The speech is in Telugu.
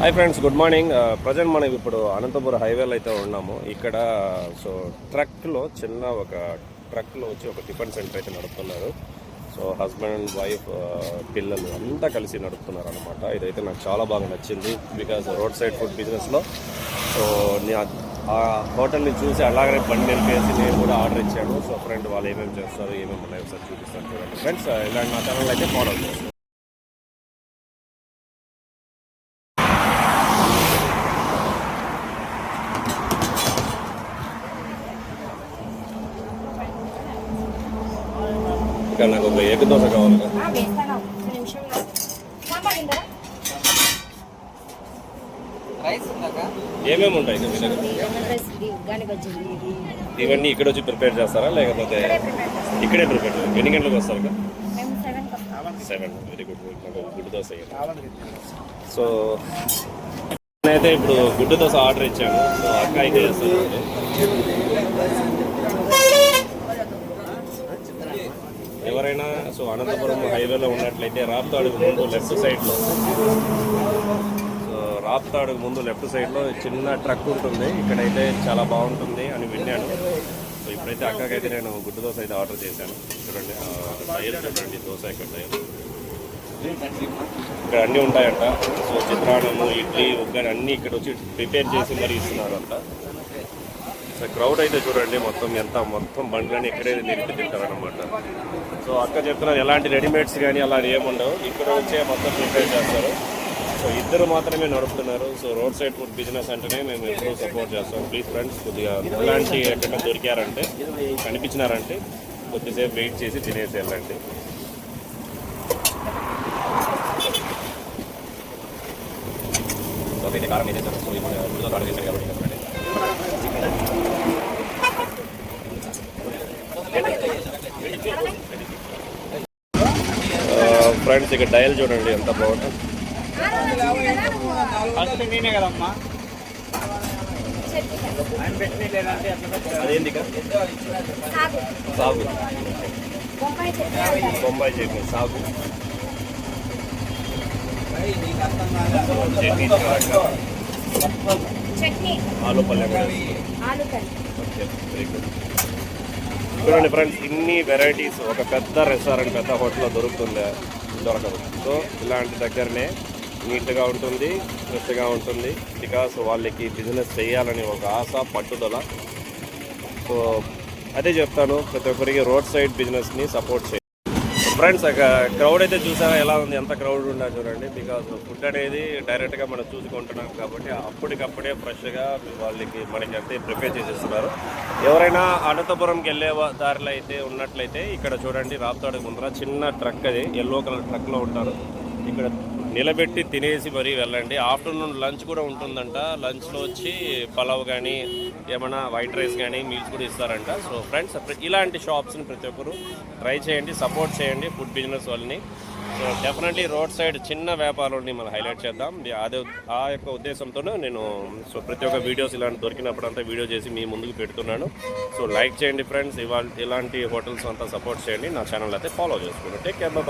Hi friends good morning present మనం ఇప్పుడు అనంతపురం హైవేలో అయితే ఉన్నాము. ఇక్కడ సో ట్రక్లో చిన్న ఒక ట్రక్లో వచ్చి ఒక టిఫిన్ సెంటర్ అయితే నడుపుతున్నారు. సో హస్బెండ్ అండ్ వైఫ్ పిల్లలు అంతా కలిసి నడుపుతున్నారు అనమాట ఇదైతే నాకు చాలా బాగా నచ్చింది బికాజ్ రోడ్ సైడ్ ఫుడ్ బిజినెస్లో సో ఆ హోటల్ని చూసి అలాగనే బండి నిలిపేసి నేను కూడా ఆర్డర్ ఇచ్చాను. సో ఫ్రెండ్ వాళ్ళు ఏమేమి చేస్తారు ఏమేమి ఉన్నాయో ఒకసారి చూపిస్తాను చూడండి. ఫ్రెండ్స్ uh, ఇలాంటి నా ఛానల్ అయితే ఫాలో చేస్తాను ఇక్కడ నాకు ఒక ఎగ్ దోశ కావాలి ఏమేమి ఉంటాయి మీ దగ్గర ఇవన్నీ ఇక్కడ వచ్చి ప్రిపేర్ చేస్తారా లేకపోతే ఇక్కడే ప్రిపేర్ చేస్తారు ఎన్ని గంటలకు వస్తారు మేము సెవెన్ వెరీ గుడ్ నాకు గుడ్డు దోశ. సో నేనైతే ఇప్పుడు గుడ్డు దోశ ఆర్డర్ ఇచ్చాను. సో అక్క అయితే చేస్తాను ఎవరైనా సో అనంతపురం హైవేలో ఉన్నట్లయితే రాప్తాడుకు ముందు లెఫ్ట్ సైడ్లో. సో రాప్తాడుకు ముందు లెఫ్ట్ సైడ్లో చిన్న ట్రక్ ఉంటుంది. ఇక్కడైతే చాలా బాగుంటుంది అని విన్నాను. సో ఇప్పుడైతే అక్కకైతే నేను గుడ్డు దోశ అయితే ఆర్డర్ చేశాను. చూడండి టైర్ చూడండి దోశ ఇక్కడ టైర్. ఇక్కడ అన్నీ ఉంటాయంట. సో చిత్రాన్నము ఇడ్లీ ఉగ్గని అన్నీ ఇక్కడ వచ్చి ప్రిపేర్ చేసి మరి ఇస్తున్నారు అంట సో క్రౌడ్ అయితే చూడండి మొత్తం ఎంత మొత్తం బండ్లని ఇక్కడే నిలిపి తింటారనమాట సో అక్క చెప్తున్నారు ఎలాంటి రెడీమేడ్స్ కానీ అలా ఏముండవు ఇక్కడ వచ్చే మొత్తం ప్రిపేర్ చేస్తారు. సో ఇద్దరు మాత్రమే నడుపుతున్నారు. So road side food business అంటేనే మేము ఎప్పుడూ సపోర్ట్ చేస్తాం. ప్లీజ్ ఫ్రెండ్స్ కొద్దిగా ఎలాంటి ఎక్కడ దొరికారంటే కనిపించినారంటే కొద్దిసేపు వెయిట్ చేసి తినేసి వెళ్ళండి. సో కారం వేసేసారు సో ఇప్పుడు ఆర్డర్ చేశారు కాబట్టి ఫ్రెండ్స్ ఇక్కడ డయల్ చూడండి ఎంత బాగుంటుంది ఇక? సాగు. బొంబాయి చట్నీ సాగు. Chutney chaat, chutney. ఆలు పల్లెం ఆలు కర్రీ. Okay very good. చూడండి ఫ్రెండ్స్ ఇన్ని వెరైటీస్ ఒక పెద్ద రెస్టారెంట్ పెద్ద హోటల్లో దొరుకుతుందా దొరకదు. సో ఇలాంటి దగ్గరనే నీట్గా ఉంటుంది ఫ్రెష్గా ఉంటుంది. బికాస్ వాళ్ళకి బిజినెస్ చేయాలని ఒక ఆశ పట్టుదల. సో అదే చెప్తాను ప్రతి ఒక్కరికి రోడ్ సైడ్ బిజినెస్ని సపోర్ట్ చేయాలి ఫ్రెండ్స్ క్రౌడ్ అయితే చూసారా? ఎలా ఉంది? ఎంత క్రౌడ్ ఉన్నా చూడండి. బికాస్ ఫుడ్ అనేది డైరెక్ట్గా మనం చూసుకుంటున్నాం కాబట్టి అప్పటికప్పుడే ఫ్రెష్గా వాళ్ళకి మనకి అయితే ప్రిపేర్ చేసేస్తున్నారు. ఎవరైనా అనంతపురంకి వెళ్ళే దారిలో అయితే ఉన్నట్లయితే ఇక్కడ చూడండి రాప్తాడు ముందర చిన్న ట్రక్ అది. ఎల్లో కలర్ ట్రక్లో ఉంటారు. ఇక్కడ నిలబెట్టి తినేసి మరీ వెళ్ళండి. ఆఫ్టర్నూన్ లంచ్ కూడా ఉంటుందంట. లంచ్లో వచ్చి పలావ్ కానీ ఏమైనా వైట్ రైస్ కానీ మీల్స్ కూడా ఇస్తారంట. సో ఫ్రెండ్స్ ఇలాంటి షాప్స్ని ప్రతి ఒక్కరు ట్రై చేయండి సపోర్ట్ చేయండి ఫుడ్ బిజినెస్ వాళ్ళని. సో డెఫినెట్లీ రోడ్ సైడ్ చిన్న వ్యాపారాలని మనం హైలైట్ చేద్దాం. అదే ఆ యొక్క ఉద్దేశంతోనే నేను సో ప్రతి ఒక్క వీడియోస్ ఇలాంటి దొరికినప్పుడు అంతా వీడియో చేసి మీ ముందుకు పెడుతున్నాను. సో లైక్ చేయండి ఫ్రెండ్స్. ఇవాళ ఇలాంటి హోటల్స్ అంతా సపోర్ట్ చేయండి. నా ఛానల్ అయితే ఫాలో చేసుకోండి. Take care. బాయ్